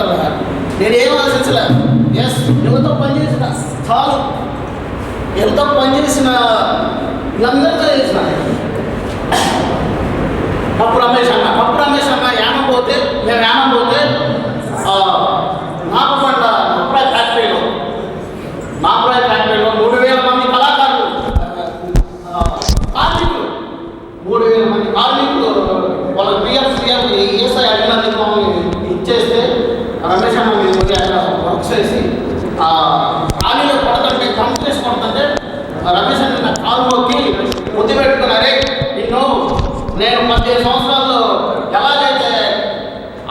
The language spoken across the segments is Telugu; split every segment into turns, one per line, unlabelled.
ఉంటారు ఏం ఆలోచించలే. ఎస్ ఎంతో పనిచేసిన చాలు. ఎంతో పనిచేసిన వీళ్ళందరూ వర్క్ ఆ ఖాళీలో పడుతుంటే కంప్లీట్ పడుతుంటే ఆ రమేష్ అన్న నా కాలు నొక్కి ముద్దు పెట్టుకున్నారే నిన్ను నేను పదిహేను సంవత్సరాల్లో ఎలాగైతే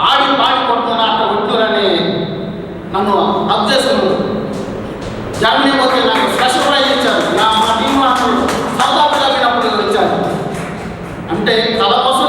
ఆడి పాడి కొడుతున్నా అట్లా కొట్టురని నన్ను హక్ చేసుకున్నాడు జర్మనీ వచ్చి నాకు స్పెషల్ ప్రైజ్ ఇచ్చారు. నా మా టీం నాకు సౌత్ ఆఫ్రికా పోయినప్పుడు ఇచ్చారు. అంటే కళ కోసం